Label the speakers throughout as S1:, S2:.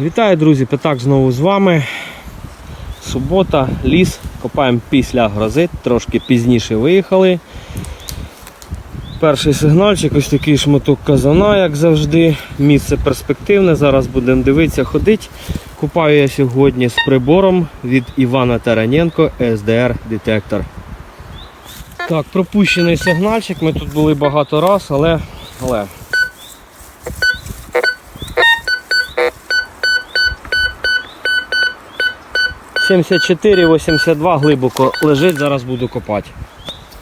S1: Вітаю, друзі! Пятак знову з вами. Субота, ліс. Копаємо після грози, трошки пізніше виїхали. Перший сигнальчик, ось такий шматок казана, як завжди. Місце перспективне. Зараз будемо дивитися, ходить. Купаю я сьогодні з прибором від Івана Тараненко SDR детектор. Так, пропущений сигнальчик. Ми тут були багато раз, але. але. – 74-82 глибоко лежить, зараз буду копати.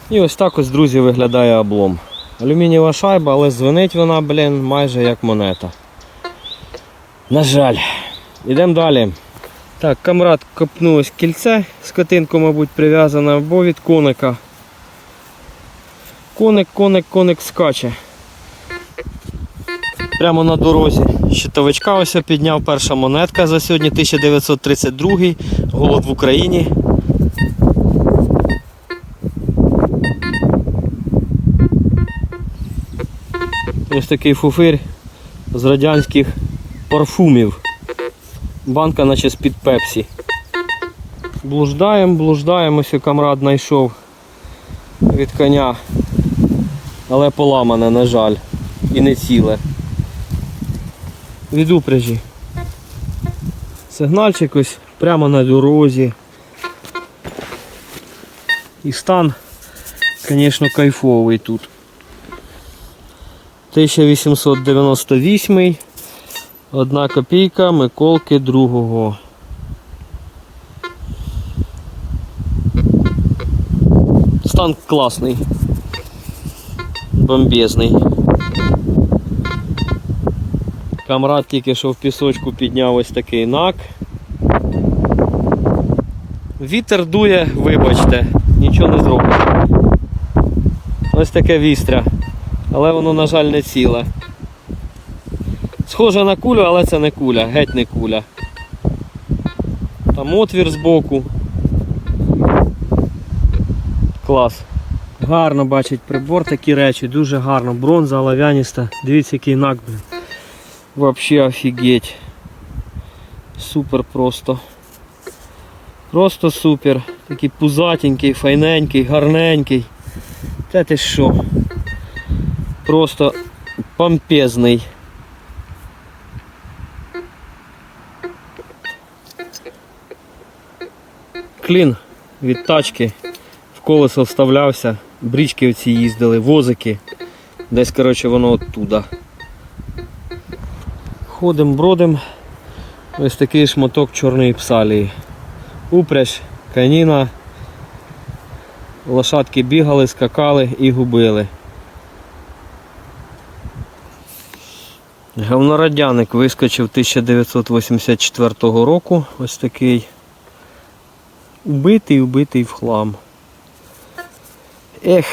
S1: І ось так ось, друзі, виглядає облом. Алюмінієва шайба, але звенить вона, блін, майже як монета. На жаль. Ідемо далі. Так, камрад копнулось кільце, скотинку, мабуть, прив'язане або від коника. Коник, коник, коник скаче. Прямо на дорозі. Щитовичка ось підняв перша монетка за сьогодні 1932 голод в Україні. Ось такий фуфир з радянських парфумів. Банка наче з-під пепсі. Блуждаємо, блуждаємо, ось камрад знайшов від коня. Але поламане, на жаль, і не ціле. Від упряжі. Сигнальчик ось прямо на дорозі. І стан, звісно, кайфовий тут. 1898 Одна копійка Миколки другого. Стан класний. Бомбезний. Камрад тільки що в пісочку підняв ось такий нак. Вітер дує, вибачте, нічого не зробиш. Ось таке вістря. Але воно, на жаль, не ціле. Схоже на кулю, але це не куля, геть не куля. Там отвір збоку. Клас. Гарно бачить прибор такі речі, дуже гарно. Бронза, олов'яніста. Дивіться, який нак, блін. Вообще офігеть. Супер просто. Просто супер. Такий пузатенький, файненький, гарненький. Та ти що? Просто помпезний. Клін від тачки в колесо вставлявся, брічки оці їздили, возики. Десь, коротше, воно оттуда. Ходим, бродим. Ось такий шматок чорної псалії. Упряж, каніна. Лошадки бігали, скакали і губили. Говнорадяник вискочив 1984 року. Ось такий. Убитий, убитий в хлам. Ех.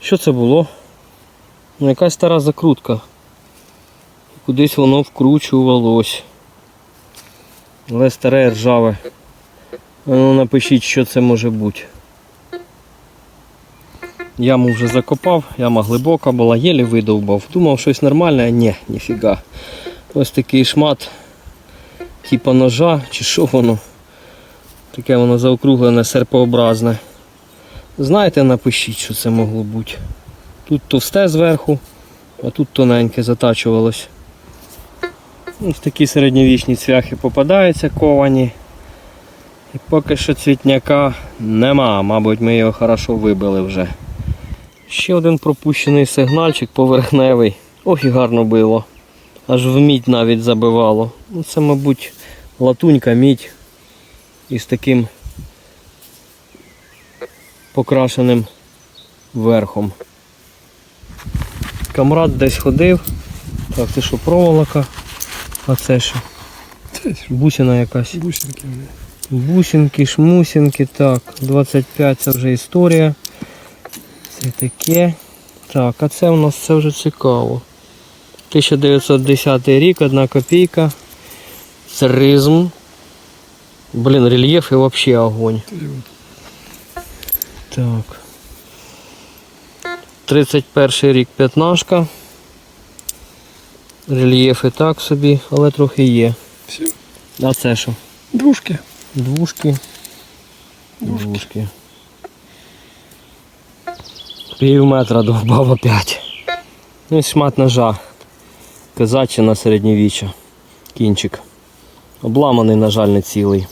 S1: Що це було? Ну, якась стара закрутка. Кудись воно вкручувалось. Але старе ржаве. Ну напишіть, що це може бути. Яму вже закопав, яма глибока була, єлі видовбав. Думав щось нормальне, а ні, ніфіга. Ось такий шмат, типа ножа, чи що воно. Таке воно заокруглене, серпообразне. Знаєте, напишіть, що це могло бути. Тут товсте зверху, а тут тоненьке затачувалось. Ось такі середньовічні цвяхи попадаються ковані. І поки що цвітняка нема, мабуть, ми його хорошо вибили вже. Ще один пропущений сигнальчик поверхневий. Ох і гарно било. Аж в мідь навіть забивало. Ну, Це, мабуть, латунька мідь із таким покрашеним верхом. Камрад десь ходив. Так, це що проволока? А це що? Бусина якась.
S2: Бусинки.
S1: Бусинки, шмусинки, так, 25 це вже історія. Це таке. Так, а це у нас це вже цікаво. 1910 рік, одна копійка. Царизм. Блін, рельєф і взагалі огонь. Так. 31 рік п'ятнашка. Рельєф і так собі, але трохи є.
S2: Все.
S1: А це що?
S2: Двушки.
S1: Двушки. Двушки. Пів метра довбав опять. Ну, і шмат ножа. Казачина середньовіччя. Кінчик. Обламаний, на жаль, не цілий.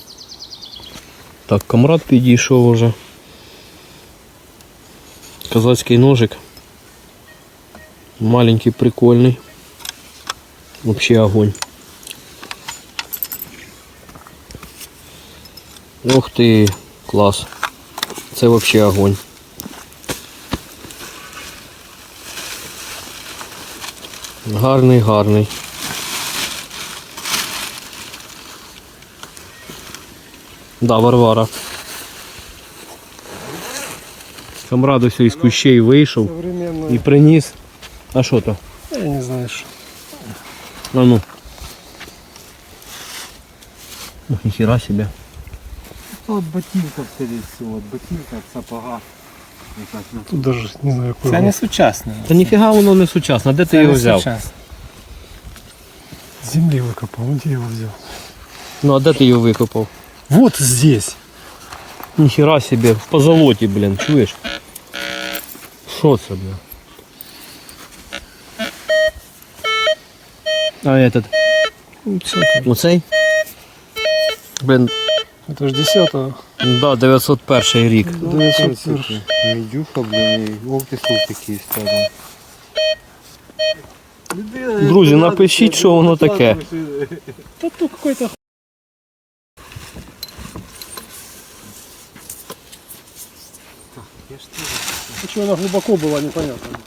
S1: Так, комрад підійшов уже. Казацький ножик. Маленький, прикольний. Вообще огонь. Ух ти, клас. Це вообще огонь. Гарний, гарний. Да, Варвара. Камрад ось із кущей вийшов
S2: Современная.
S1: і приніс. А що то?
S2: Я не знаю, что.
S1: А ну. Ух, ніхера себе.
S3: От ботинка скорее всего, от ботинка, от сапога. Якась на-
S2: Тут даже не знаю, какой.
S3: Це
S2: год.
S3: не сучасне.
S1: Та ніфіга воно не сучасне. Де ти
S3: Це
S1: його
S3: не
S1: взяв?
S3: сучасне.
S2: С земли выкопал. Где я его взял?
S1: Ну а де ти його викопав?
S2: Вот здесь.
S1: Ніхера себе, в позолоті, блін, чуєш? Що це, бля? А этот? Оцей? Блін,
S2: Это же 10
S1: да, 901 рік.
S3: Медюха, блін, і оптисов такий стали.
S1: Друзі, напишіть, що воно таке.
S2: Да тут какой-то что она глубоко была, непонятно.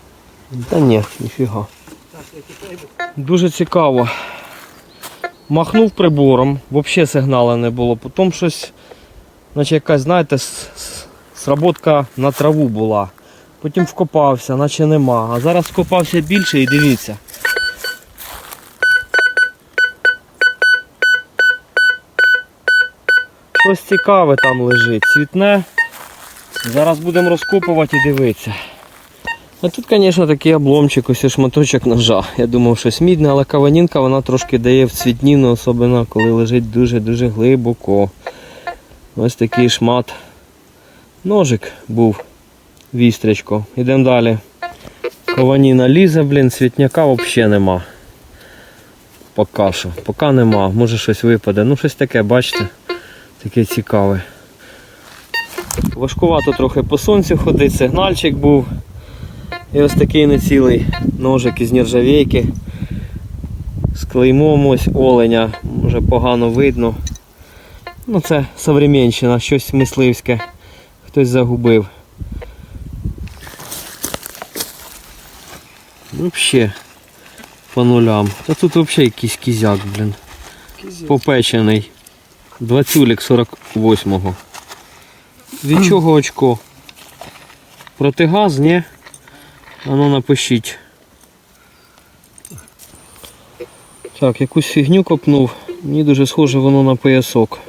S1: Та ні, ніфіга. Дуже цікаво. Махнув прибором, взагалі сигналу не було. Потім щось, наче якась, знаєте, сработка на траву була. Потім вкопався, наче нема. А зараз вкопався більше і дивіться. Щось цікаве там лежить, цвітне. Зараз будемо розкопувати і дивитися. А тут, звісно, такий обломчик, ось шматочок ножа. Я думав, щось мідне, але каванінка вона трошки дає в цвітніну, особливо коли лежить дуже-дуже глибоко. Ось такий шмат. Ножик був вістрячко. Йдемо далі. Каваніна лізе, блін, цвітняка взагалі нема. Поки що. Поки нема. Може щось випаде. Ну щось таке, бачите, таке цікаве. Важкувато трохи по сонцю ходить, сигнальчик був. І ось такий нецілий ножик із нержавійки. З клеймом ось оленя. Може погано видно. Ну це современщина, щось мисливське. Хтось загубив. Взагалі по нулям. Та тут взагалі якийсь кізяк, блін. Попечений. Двадцюлік 48-го. Від чого очко? Протигаз, ні? А ну напишіть. Так, якусь фігню копнув. Мені дуже схоже воно на поясок.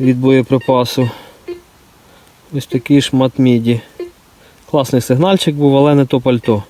S1: Від боєприпасу. Ось такий шмат міді. Класний сигнальчик був, але не то пальто.